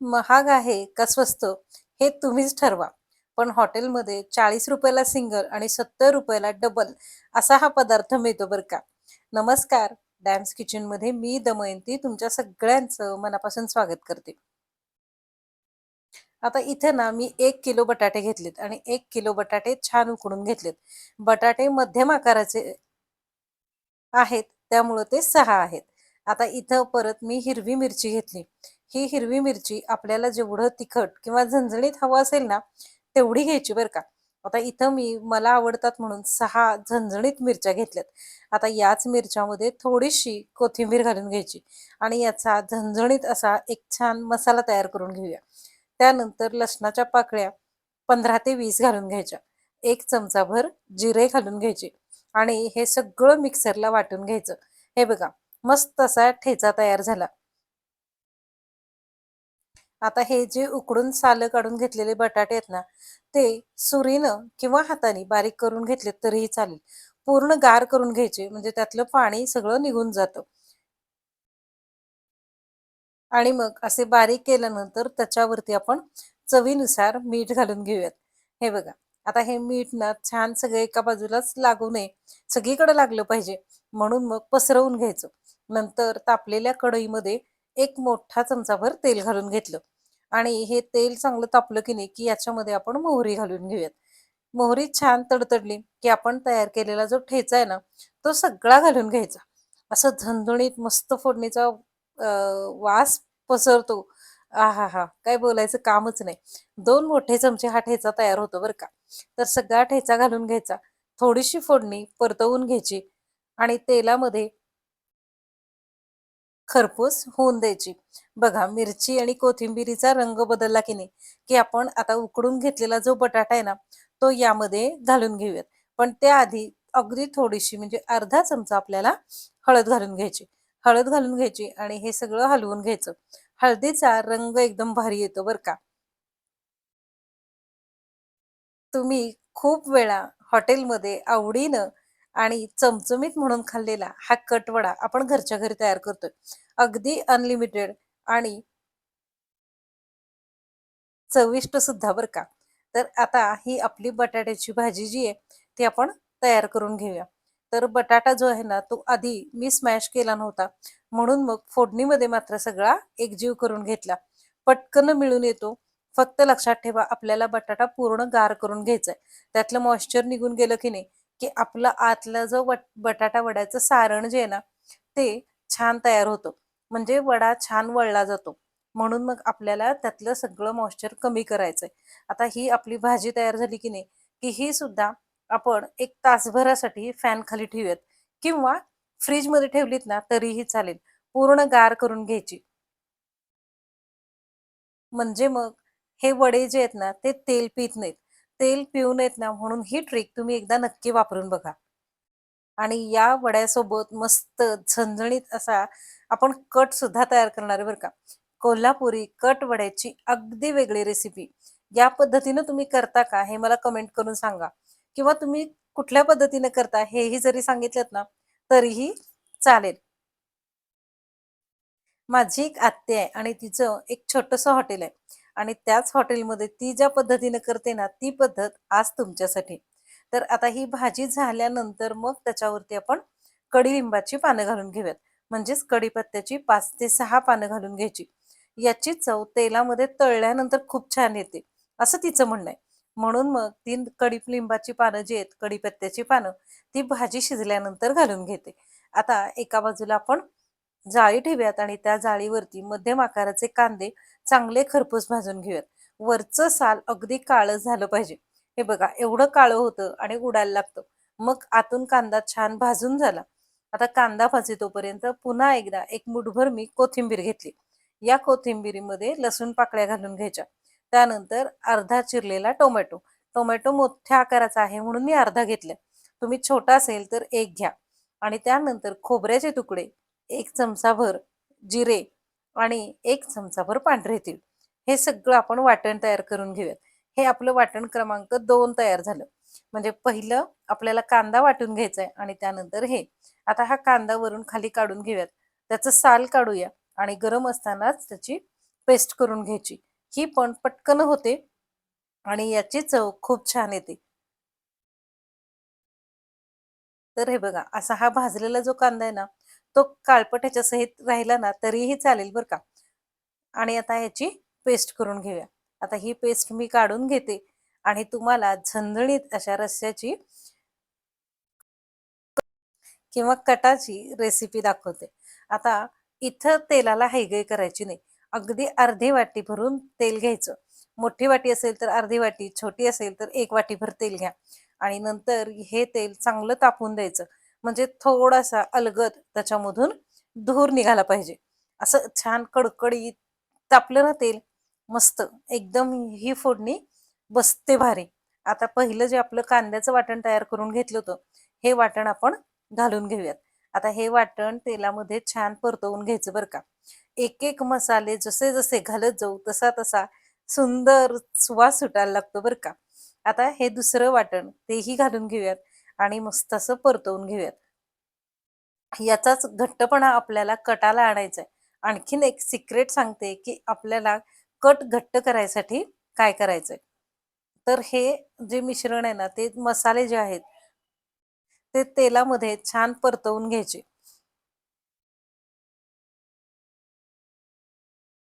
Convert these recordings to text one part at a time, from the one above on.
महाग आहे का स्वस्त हे तुम्हीच ठरवा. पण हॉटेलमध्ये चाळीस रुपयाला सिंगल आणि सत्तर रुपयाला डबल असा हा पदार्थ मिळतो बरं का. नमस्कार डॅम्स किचनमध्ये मी दमयंती तुमच्या सगळ्यांचं मनापासून स्वागत करते. आता इथे ना मी एक किलो बटाटे घेतलेत आणि एक किलो बटाटे छान उकडून घेतलेत. बटाटे मध्यम आकाराचे आहेत त्यामुळं ते सहा आहेत. आता इथं परत मी हिरवी मिरची घेतली. ही हिरवी मिरची आपल्याला जेवढं तिखट किंवा झणझणीत हवं असेल ना तेवढी घ्यायची बरं का. आता इथं मी मला आवडतात म्हणून सहा झणझणीत मिरच्या घेतल्यात. आता याच मिरच्यामध्ये थोडीशी कोथिंबीर घालून घ्यायची आणि याचा झणझणीत असा एक छान मसाला तयार करून घेऊया. त्यानंतर लसणाच्या पाकळ्या पंधरा ते वीस घालून घ्यायच्या. एक चमचाभर जिरे घालून घ्यायचे आणि हे सगळं मिक्सरला वाटून घ्यायचं. हे बघा मस्त असा ठेचा तयार झाला. आता हे जे उकडून सालं काढून घेतलेले बटाटे आहेत ना ते सुरीनं किंवा हाताने बारीक करून घेतले तरीही चालेल. पूर्ण गार करून घ्यायचे म्हणजे त्यातलं पाणी सगळं निघून जातं. आणि मग असे बारीक केल्यानंतर त्याच्यावरती आपण चवीनुसार मीठ घालून घेऊयात. हे बघा आता हे मीठ ना छान सगळे एका बाजूलाच लागू नये. सगळीकडे लागलं पाहिजे म्हणून मग पसरवून घ्यायचं. नंतर तापलेल्या कढईमध्ये एक मोठा चमचाभर तेल घालून घेतलं. आणि हे तेल चांगलं तापलं की नाही की याच्यामध्ये आपण मोहरी घालून घेऊयात. मोहरी छान तडतडली की आपण तयार केलेला जो ठेचा आहे ना तो सगळा घालून घ्यायचा. असं झणझणीत मस्त फोडणीचा वास पसरतो. आ हा हा काय बोलायचं कामच नाही. दोन मोठे चमचे हा ठेचा तयार होतो बरं का. तर सगळा ठेचा घालून घ्यायचा. थोडीशी फोडणी परतवून घ्यायची आणि तेलामध्ये खरपूस होऊन द्यायची. बघा मिरची आणि कोथिंबिरीचा रंग बदलला की नाही की आपण आता उकडून घेतलेला जो बटाटा आहे ना तो यामध्ये घालून घेऊयात. पण त्याआधी अगदी थोडीशी म्हणजे अर्धा चमचा आपल्याला हळद घालून घ्यायची. हळद घालून घ्यायची आणि हे सगळं हलवून घ्यायचं. हळदीचा रंग एकदम भारी येतो बरं का. तुम्ही खूप वेळा हॉटेलमध्ये आवडीनं आणि चमचमीत म्हणून खाल्लेला हा कटवडा आपण घरच्या घरी तयार करतोय. अगदी अनलिमिटेड आणि चविष्ट सुद्धा बरं का. तर आता ही आपली बटाट्याची भाजी जी आहे ती आपण तयार करून घेऊया. तर बटाटा जो आहे ना तो आधी मी स्मॅश केला नव्हता. म्हणून मग फोडणीमध्ये मात्र सगळा एकजीव करून घेतला. पटकन मिळून येतो. फक्त लक्षात ठेवा आपल्याला बटाटा पूर्ण गार करून घ्यायचा आहे त्यातलं मॉइश्चर निघून गेलं की नाही की आपलं आतलं जो बटाटा वड्याचं सारण जे आहे ना ते छान तयार होतं. म्हणजे वडा छान वळला जातो. म्हणून मग आपल्याला त्यातलं सगळं मॉइश्चर कमी करायचंय. आता ही आपली भाजी तयार झाली की नाही की ही सुद्धा आपण एक तासभरासाठी फॅन खाली ठेवूयात. किंवा फ्रीजमध्ये ठेवलीत ना तरीही चालेल. पूर्ण गार करून घ्यायची. म्हणजे मग हे वडे जे आहेत ना ते तेल पित नाहीत. तेल पिऊ नयेत ना म्हणून ही ट्रिक तुम्ही एकदा नक्की वापरून बघा. आणि या वड्यासोबत मस्त झणझणीत असा आपण कट सुद्धा तयार करणार बरं का. कोल्हापुरी कट वड्याची अगदी वेगळी रेसिपी या पद्धतीनं तुम्ही करता का हे मला कमेंट करून सांगा. किंवा तुम्ही कुठल्या पद्धतीने करता हेही जरी सांगितलं ना तरीही चालेल. माझी एक आत्या आहे आणि तिचं एक छोटस हॉटेल आहे. आणि त्याच हॉटेलमध्ये ती ज्या पद्धतीने करते ना ती पद्धत आज तुमच्यासाठी. तर आता ही भाजी झाल्यानंतर मग त्याच्यावरती आपण कडीलिंबाची पानं घालून घेऊयात. म्हणजेच कडीपत्त्याची पाच ते सहा पानं घालून घ्यायची. याची चव तेलामध्ये तळल्यानंतर खूप छान येते. असं तिचं म्हणणं आहे. म्हणून मग तीन कडीलिंबाची पानं जी आहेत कडीपत्त्याची पानं ती भाजी शिजल्यानंतर घालून घेते. आता एका बाजूला आपण जाळी ठेवूयात आणि त्या जाळीवरती मध्यम आकाराचे कांदे चांगले खरपूस भाजून घेऊयात. वरचं साल अगदी काळं झालं पाहिजे. हे बघा एवढं काळं होतं आणि उडायला लागतं. मग आतून कांदा छान भाजून झाला. आता कांदा भाजी तोपर्यंत पुन्हा एकदा एक मुठभर मी कोथिंबीर घेतली. या कोथिंबीरीमध्ये लसूण पाकळ्या घालून घ्यायच्या. त्यानंतर अर्धा चिरलेला टोमॅटो. टोमॅटो मोठ्या आकाराचा आहे म्हणून मी अर्धा घेतला तुम्ही छोटा असेल तर एक घ्या. आणि त्यानंतर खोबऱ्याचे तुकडे एक चमचाभर जिरे आणि एक चमचाभर पांढरे तीळ. हे सगळं आपण वाटण तयार करून घेऊयात. हे आपलं वाटण क्रमांक दोन तयार झालं. म्हणजे पहिलं आपल्याला कांदा वाटून घ्यायचा आहे आणि त्यानंतर हे. आता हा कांदा वरून खाली काढून घेऊयात. त्याचं साल काढूया आणि गरम असतानाच त्याची पेस्ट करून घ्यायची. ही पण पटकन होते आणि याची चव खूप छान येते. तर हे बघा असा हा भाजलेला जो कांदा आहे ना तो काळपट ह्याच्या सहित राहिला ना तरीही चालेल बरं का. आणि आता ह्याची पेस्ट करून घेऊया. आता ही पेस्ट मी काढून घेते आणि तुम्हाला झणझणीत अशा रस्स्याची किंवा कटाची रेसिपी दाखवते. आता इथं तेलाला हैगय करायची नाही. अगदी अर्धी वाटी भरून तेल घ्यायचं. मोठी वाटी असेल तर अर्धी वाटी छोटी असेल तर एक वाटीभर तेल घ्या. आणि नंतर हे तेल चांगलं तापून द्यायचं. म्हणजे थोडासा अलगद त्याच्यामधून धूर निघाला पाहिजे. असं छान कडकडीत तापलं ना तेल मस्त. एकदम ही फोडणी बसते भारी. आता पहिलं जे आपलं कांद्याचं वाटण तयार करून घेतलं होतं हे वाटण आपण घालून घेऊयात. आता हे वाटण तेलामध्ये छान परतवून घ्यायचं बरं का. एक एक मसाले जसे जसे घालत जाऊ तसा तसा सुंदर सुवास सुटायला लागतो बरं का. आता हे दुसरं वाटण तेही घालून घेऊयात. आणि मस्त असं परतवून घेऊयात. याचाच घट्टपणा आपल्याला कटाला आणायचा आहे आणखीन एक सिक्रेट सांगते की आपल्याला कट घट्ट करायसाठी काय करायचंय. तर हे जे मिश्रण आहे ना ते मसाले जे आहेत ते तेलामध्ये छान परतवून घ्यायचे.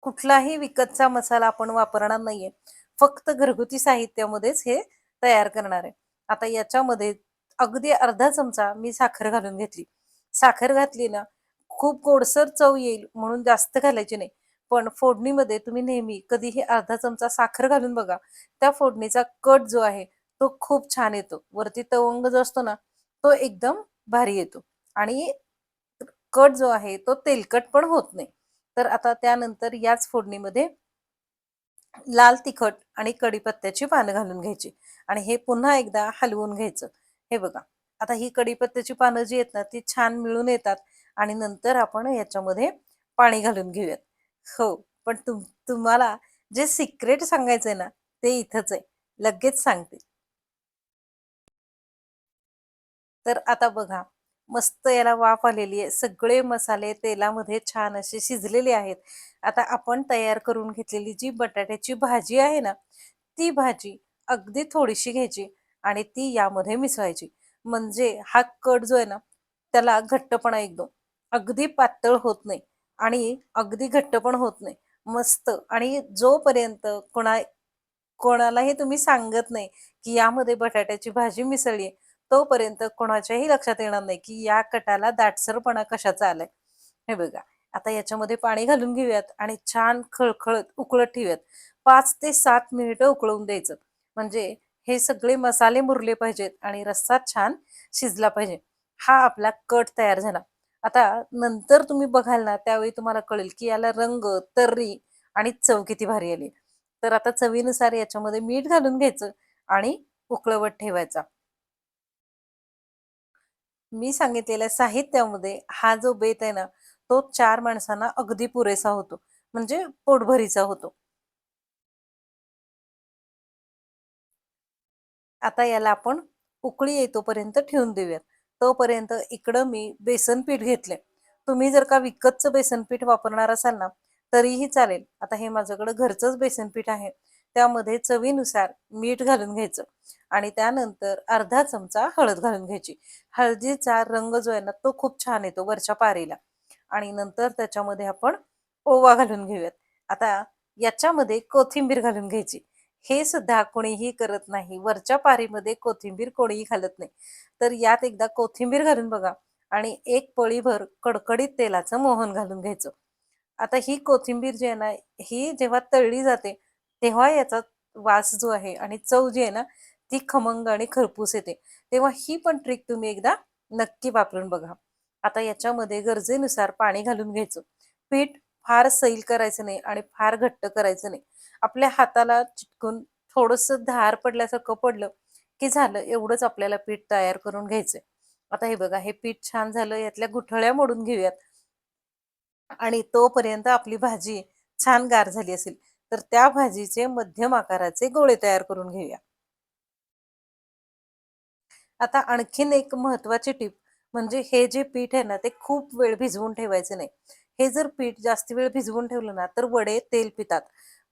कुठलाही विकतचा मसाला आपण वापरणार नाहीये. फक्त घरगुती साहित्यामध्येच हे तयार करणार आहे. आता याच्यामध्ये अगदी अर्धा चमचा मी साखर घालून घेतली. साखर घातली ना खूप गोडसर चव येईल म्हणून जास्त घालायची नाही. पण फोडणीमध्ये तुम्ही नेहमी कधीही अर्धा चमचा साखर घालून बघा. त्या फोडणीचा कट जो आहे तो खूप छान येतो. वरती तवंग जो असतो ना तो एकदम भारी येतो. आणि कट जो आहे तो तेलकट पण होत नाही. तर आता त्यानंतर याच फोडणीमध्ये लाल तिखट आणि कढीपत्त्याची पानं घालून घ्यायची. आणि हे पुन्हा एकदा हलवून घ्यायचं. हे बघा आता ही कढीपत्त्याची पानं जी आहेत ना ती छान मिळून येतात आणि नंतर आपण याच्यामध्ये पाणी घालून घेऊयात. हो पण तुम तुम्हाला जे सिक्रेट सांगायचंय ना ते इथंच आहे. लगेच सांगते. तर आता बघा मस्त याला वाफ आलेली आहे. सगळे मसाले तेलामध्ये छान असे शिजलेले आहेत. आता आपण तयार करून घेतलेली जी बटाट्याची भाजी आहे ना ती भाजी अगदी थोडीशी घ्यायची. आणि ती यामध्ये मिसळायची. म्हणजे हा कट जो आहे ना त्याला घट्टपणा एकदम. अगदी पातळ होत नाही आणि अगदी घट्ट पण होत नाही. मस्त. आणि जोपर्यंत कोणा कोणालाही तुम्ही सांगत नाही की यामध्ये बटाट्याची भाजी मिसळली तोपर्यंत कोणाच्याही लक्षात येणार नाही की या कटाला दाटसरपणा कशाचा आलाय. हे बघा. आता याच्यामध्ये पाणी घालून घेऊयात आणि छान खळखळत उकळत ठेवूयात. पाच ते सात मिनिटं उकळवून द्यायचं. म्हणजे हे सगळे मसाले मुरले पाहिजेत आणि रस्सा छान शिजला पाहिजे. हा आपला कट तयार झाला. आता नंतर तुम्ही बघाल ना त्यावेळी तुम्हाला कळेल की याला रंग तर्री आणि चव किती भारी आली. तर आता चवीनुसार याच्यामध्ये मीठ घालून घ्यायचं आणि उकळवत ठेवायचा. मी सांगितलेल्या साहित्यामध्ये हा जो बेत आहे ना तो चार माणसांना अगदी पुरेसा होतो. म्हणजे पोटभरीचा होतो. आता याला आपण उकळी येतोपर्यंत ठेवून देऊयात. तोपर्यंत इकडं मी बेसन पीठ घेतले तुम्ही जर का विकतचं बेसन पीठ वापरणार असाल ना तरीही चालेल. आता हे माझ्याकडं घरचंच बेसन पीठ आहे. त्यामध्ये चवीनुसार मीठ घालून घ्यायचं आणि त्यानंतर अर्धा चमचा हळद घालून घ्यायची. हळदीचा रंग जो आहे ना तो खूप छान येतो वरच्या पारीला. आणि नंतर त्याच्यामध्ये आपण ओवा घालून घेऊयात. आता याच्यामध्ये कोथिंबीर घालून घ्यायची. हे सुद्धा कोणीही करत नाही. वरच्या पारीमध्ये कोथिंबीर कोणीही घालत नाही. तर यात एकदा कोथिंबीर घालून बघा आणि एक पळीभर कडकडीत तेलाचं मोहन घालून घ्यायचं. आता ही कोथिंबीर जी आहे ना ही जेव्हा तळली जाते तेव्हा याचा वास जो आहे आणि चव जी आहे ना ती खमंग आणि खरपूस येते. तेव्हा ही पण ट्रिक तुम्ही एकदा नक्की वापरून बघा. आता याच्यामध्ये गरजेनुसार पाणी घालून घ्यायचं. पीठ फार सैल करायचं नाही आणि फार घट्ट करायचं नाही. आपल्या हाताला चिटकून थोडस धार पडल्यासारखं पडलं की झालं एवढंच आपल्याला पीठ तयार करून घ्यायचंय. आता हे बघा हे पीठ छान झालं यातल्या गुठळ्या मोडून घेऊयात. आणि तोपर्यंत आपली भाजी छान गार झाली असेल तर त्या भाजीचे मध्यम आकाराचे गोळे तयार करून घेऊया. आता आणखीन एक महत्वाची टीप म्हणजे हे जे पीठ आहे ना ते खूप वेळ भिजवून ठेवायचे नाही. हे जर पीठ जास्त वेळ भिजवून ठेवलं ना तर वडे तेल पितात.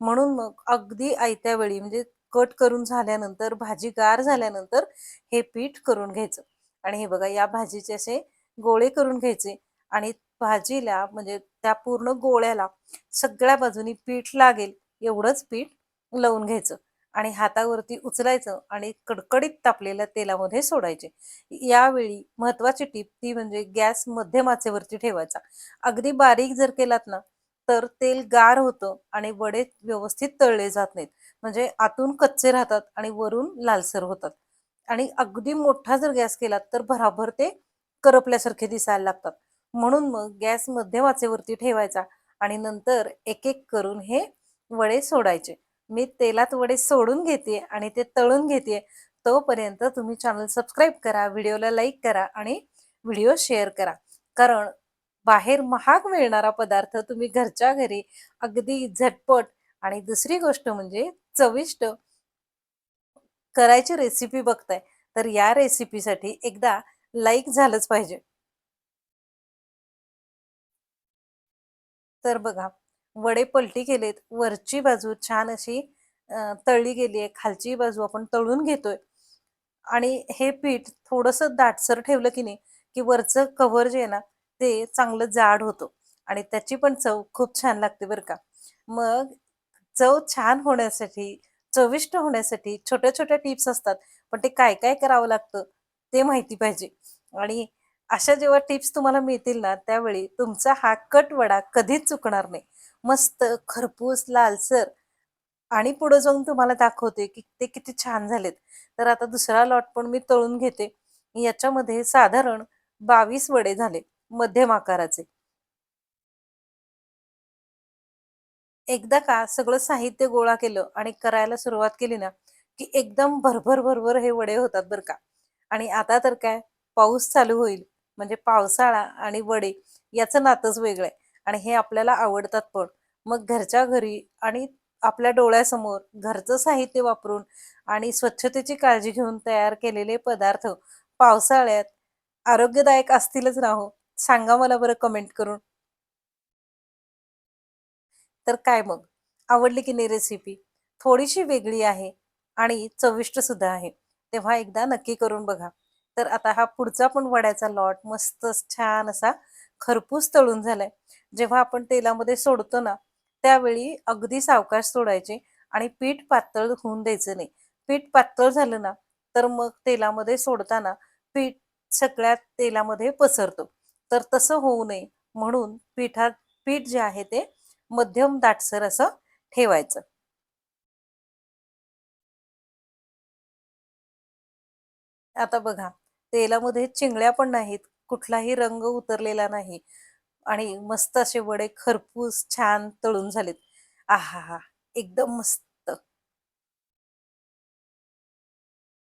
म्हणून मग अगदी आयत्या वेळी म्हणजे कट करून झाल्यानंतर भाजी गार झाल्यानंतर हे पीठ करून घ्यायचं. आणि हे बघा या भाजीचे असे गोळे करून घ्यायचे आणि भाजीला म्हणजे त्या पूर्ण गोळ्याला सगळ्या बाजूनी पीठ लागेल एवढंच पीठ लावून घ्यायचं आणि हातावरती उचलायचं आणि कडकडीत तापलेल्या तेलामध्ये सोडायचे. यावेळी महत्वाची टीप ती म्हणजे गॅस मध्यम आचेवरती ठेवायचा. अगदी बारीक जर केलात ना तर तेल गार होतं आणि वडे व्यवस्थित तळले जात नाहीत. म्हणजे आतून कच्चे राहतात आणि वरून लालसर होतात. आणि अगदी मोठा जर गॅस केला तर भराभर ते करपल्यासारखे दिसायला लागतात. म्हणून मग गॅस मध्यम आचेवरती ठेवायचा आणि नंतर एक एक करून हे वडे सोडायचे. मी तेलात वडे सोडून घेते आणि ते तळून घेते तोपर्यंत तुम्ही चॅनल सबस्क्राईब करा व्हिडिओला लाईक करा आणि व्हिडिओ शेअर करा. कारण बाहेर महाग मिळणारा पदार्थ तुम्ही घरच्या घरी अगदी झटपट आणि दुसरी गोष्ट म्हणजे चविष्ट करायची रेसिपी बघताय तर या रेसिपीसाठी एकदा लाईक झालंच पाहिजे. तर बघा वडे पलटी केलेत वरची बाजू छान अशी तळली गेली आहे खालची बाजू आपण तळून घेतोय. आणि हे पीठ थोडस दाटसर ठेवलं की नाही की वरचं कव्हर जे आहे ना ते चांगलं जाड होतं. आणि त्याची पण चव खूप छान लागते बरं का. मग चव छान होण्यासाठी चविष्ट होण्यासाठी छोट्या छोट्या टिप्स असतात. पण ते काय काय करावं लागतं ते माहिती पाहिजे. आणि अशा जेव्हा टिप्स तुम्हाला मिळतील ना त्यावेळी तुमचा हा कट वडा कधीच चुकणार नाही. मस्त खरपूस लालसर आणि पुढे जाऊन तुम्हाला दाखवते की ते किती छान झालेत. तर आता दुसरा लॉट पण मी तळून घेते. याच्यामध्ये साधारण बावीस वडे झाले. मध्यम आकाराचे. एकदा का सगळं साहित्य गोळा केलं आणि करायला सुरुवात केली ना की एकदम भरभर भरभर हे वडे होतात बरं का. आणि आता तर काय पाऊस चालू होईल म्हणजे पावसाळा आणि वडे याचं नातंच वेगळं आहे. आणि हे आपल्याला आवडतात पण. मग घरच्या घरी आणि आपल्या डोळ्यासमोर घरचं साहित्य वापरून आणि स्वच्छतेची काळजी घेऊन तयार केलेले पदार्थ पावसाळ्यात आरोग्यदायक असतीलच ना हो? सांगा मला बरं कमेंट करून. तर काय मग? आवडली की नाही रेसिपी थोडीशी वेगळी आहे आणि चविष्ट सुद्धा आहे. तेव्हा एकदा नक्की करून बघा. तर आता हा पुढचा पण वड्याचा लॉट मस्त छान असा खरपूस तळून झालाय. जेव्हा आपण तेलामध्ये सोडतो ना त्यावेळी अगदी सावकाश सोडायचे आणि पीठ पातळ होऊन द्यायचं नाही. पीठ पातळ झालं ना तर मग तेलामध्ये सोडताना पीठ सगळ्या तेलामध्ये पसरतो. तर तसं होऊ नये म्हणून पिठात पीठ जे आहे ते मध्यम दाटसर असं ठेवायचं. आता बघा तेलामध्ये चिंगळ्या पण नाहीत कुठलाही रंग उतरलेला नाही आणि मस्त असे वडे खरपूस छान तळून झालेत. आहा हा एकदम मस्त.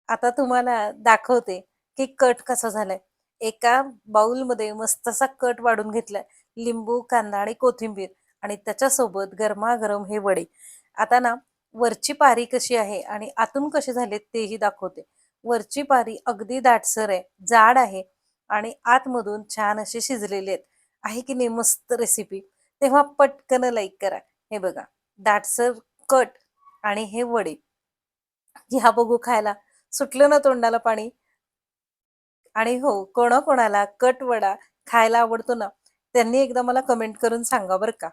आता तुम्हाला दाखवते की कट कसा झालाय. एका बाऊलमध्ये मस्त असा कट वाढून घेतलाय. लिंबू कांदा आणि कोथिंबीर आणि त्याच्यासोबत गरमागरम हे वडे. आता ना वरची पारी कशी आहे आणि आतून कसे झाले तेही दाखवते. वरची पारी अगदी दाटसर आहे जाड आहे आणि आतमधून छान असे शिजलेले आहेत. आहे की नाही मस्त रेसिपी तेव्हा पटकन लाईक करा. हे बघा दाटसर कट आणि हे वडे. ह्या बघू खायला. सुटलं ना तोंडाला पाणी? आणि हो कोणाकोणाला कट वडा खायला आवडतो ना त्यांनी एकदा मला कमेंट करून सांगा बरं का.